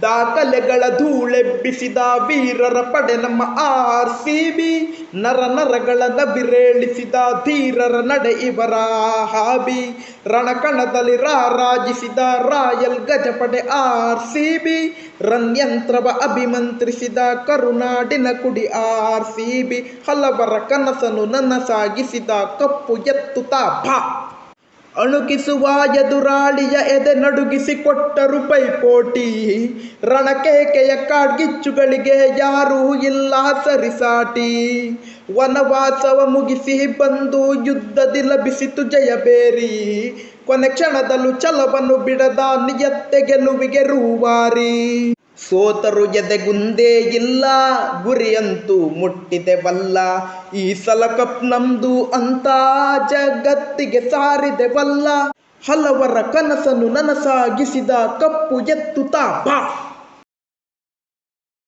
ದಾಖಲೆಗಳ ಧೂಳೆಬ್ಬಿಸಿದ ವೀರರ ಪಡೆ ನಮ್ಮ ಆರ್ ಸಿ ಬಿ ನರ ನರಗಳ ನಬಿರೇಳಿಸಿದ ಧೀರರ ನಡೆ ಇವರ ಹಾಬಿ. ರಣಕಣದಲ್ಲಿ ರಾರಾಜಿಸಿದ ರಾಯಲ್ ಗಜಪಡೆ ಆರ್ ಸಿ ಬಿ ರನ್ಯಂತ್ರವ ಅಭಿಮಂತ್ರಿಸಿದ ಕರುನಾಡಿನ ಕುಡಿ ಆರ್ ಸಿ ಬಿ ಹಲವರ ಕನಸನ್ನು ನನಸಾಗಿಸಿದ ಕಪ್ಪು ಎತ್ತುತ್ತಾ ಭಾ. ಅಣುಕಿಸುವ ಎದುರಾಳಿಯ ಎದೆ ನಡುಗಿಸಿ ಕೊಟ್ಟರು ಪೈಪೋಟಿ ರಣಕೇಕೆಯ ಕಾಡ್ಗಿಚ್ಚುಗಳಿಗೆ ಯಾರೂ ಇಲ್ಲ ಸರಿಸಾಟಿ ವನವಾಸವ ಮುಗಿಸಿ ಬಂದು ಯುದ್ಧದಿ ಲಭಿಸಿತು ಜಯಬೇರಿ ಕೊನೆ ಕ್ಷಣದಲ್ಲೂ ಛಲವನ್ನು ಬಿಡದ ನಿಯತ್ತೆ ಗೆಲುವಿಗೆ ರೂವಾರಿ. ಸೋತರು ಎದೆಗುಂದೇ ಇಲ್ಲ, ಗುರಿಯಂತೂ ಮುಟ್ಟಿದೆ ಬಲ್ಲ ಈ ಸಲ ಕಪ್ ನಮ್ದು ಅಂತ ಜಗತ್ತಿಗೆ ಸಾರಿದೆ ಬಲ್ಲ ಹಲವರ ಕನಸನ್ನು ನನಸಾಗಿಸಿದ ಕಪ್ಪು ಎತ್ತುತ್ತಾ ಬಾ.